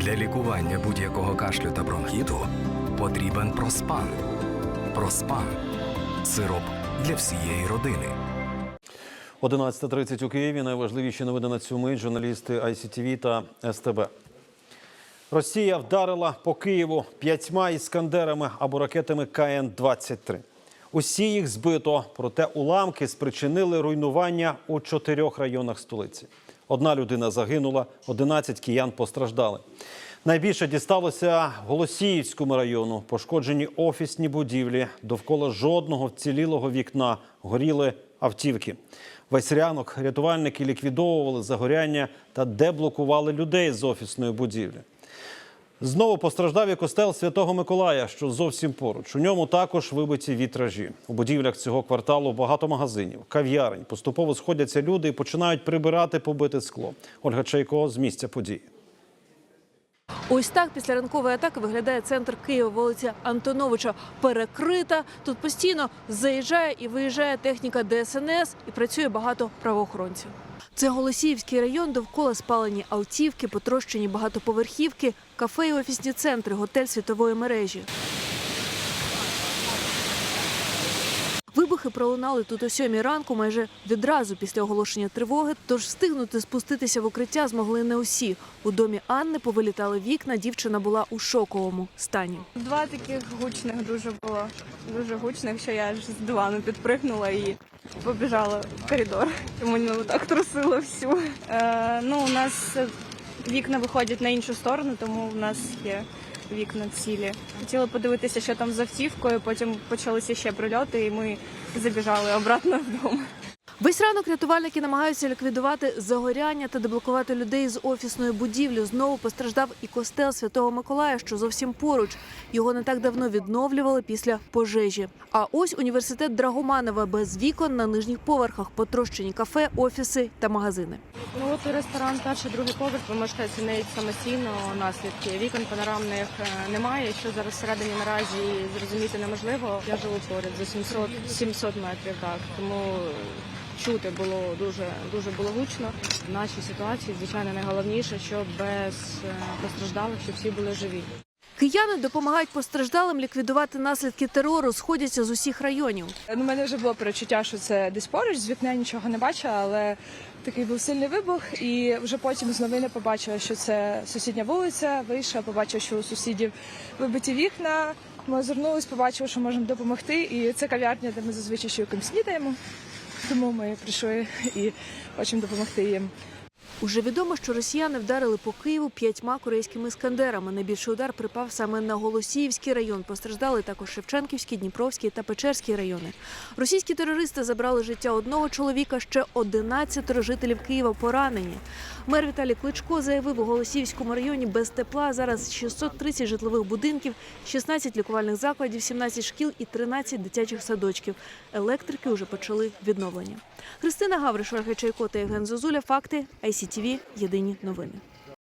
Для лікування будь-якого кашлю та бронхіту потрібен проспан. Проспан сироп для всієї родини. 11.30 у Києві. Найважливіші новини на цю мить. Журналісти ICTV та СТБ. Росія вдарила по Києву п'ятьма іскандерами або ракетами КН-23. Усі їх збито, проте уламки спричинили руйнування у чотирьох районах столиці. Одна людина загинула, 11 киян постраждали. Найбільше дісталося Голосіївському району. Пошкоджені офісні будівлі. Довкола жодного вцілілого вікна горіли автівки. Весь ранок рятувальники ліквідовували загоряння та деблокували людей з офісної будівлі. Знову постраждав і костел Святого Миколая, що зовсім поруч. У ньому також вибиті вітражі. У будівлях цього кварталу багато магазинів, кав'ярень. Поступово сходяться люди і починають прибирати побите скло. Ольга Чайко з місця події. Ось так після ранкової атаки виглядає центр Києва, вулиця Антоновича. Перекрита. Тут постійно заїжджає і виїжджає техніка ДСНС і працює багато правоохоронців. Це Голосіївський район, довкола спалені автівки, потрощені багатоповерхівки, кафе і офісні центри, готель світової мережі. Вибухи пролунали тут о сьомій ранку, майже відразу після оголошення тривоги. Тож встигнути спуститися в укриття змогли не усі. У домі Анни повилітали вікна. Дівчина була у шоковому стані. Два таких гучних дуже було. Дуже гучних, що я аж з дивану підпригнула і побіжала в коридор. Мене так трусило всю. Е, ну, у нас вікна виходять на іншу сторону, тому в нас є вікна цілі. Хотіла подивитися, що там з автівкою, потім почалися ще прильоти, і ми забіжали обратно вдома. Весь ранок рятувальники намагаються ліквідувати загоряння та деблокувати людей з офісної будівлі. Знову постраждав і костел Святого Миколая, що зовсім поруч. Його не так давно відновлювали після пожежі. А ось університет Драгоманова без вікон на нижніх поверхах, потрощені кафе, офіси та магазини. Ну от ресторан, перший, другий поверх, ви можете оцінити самостійно наслідки. Вікон панорамних е, немає. Що зараз всередині наразі зрозуміти неможливо. Я живу поряд за 700, 700 метрів, так тому чути було дуже дуже було гучно. В нашій ситуації, звичайно, найголовніше, щоб без е, постраждалих, щоб всі були живі. Кияни допомагають постраждалим ліквідувати наслідки терору, сходяться з усіх районів. Ну, у мене вже було перечуття, що це десь поруч, з вікна нічого не бачила, але такий був сильний вибух, і вже потім з новини побачила, що це сусідня вулиця. Вийшла, побачила, що у сусідів вибиті вікна. Ми озирнулись, побачили, що можемо допомогти. І це кав'ярня, де ми зазвичай щойком снідаємо. Тому ми прийшли і хочемо допомогти їм. Уже відомо, що росіяни вдарили по Києву п'ятьма корейськими іскандерами. Найбільший удар припав саме на Голосіївський район. Постраждали також Шевченківський, Дніпровський та Печерський райони. Російські терористи забрали життя одного чоловіка. Ще 11 жителів Києва поранені. Мер Віталій Кличко заявив у Голосіївському районі без тепла зараз 630 житлових будинків, 16 лікувальних закладів, 17 шкіл і 13 дитячих садочків. Електрики вже почали відновлення. Христина Гавриш, Чайко та Євген Зозуля. Факти ICTV. Єдині новини.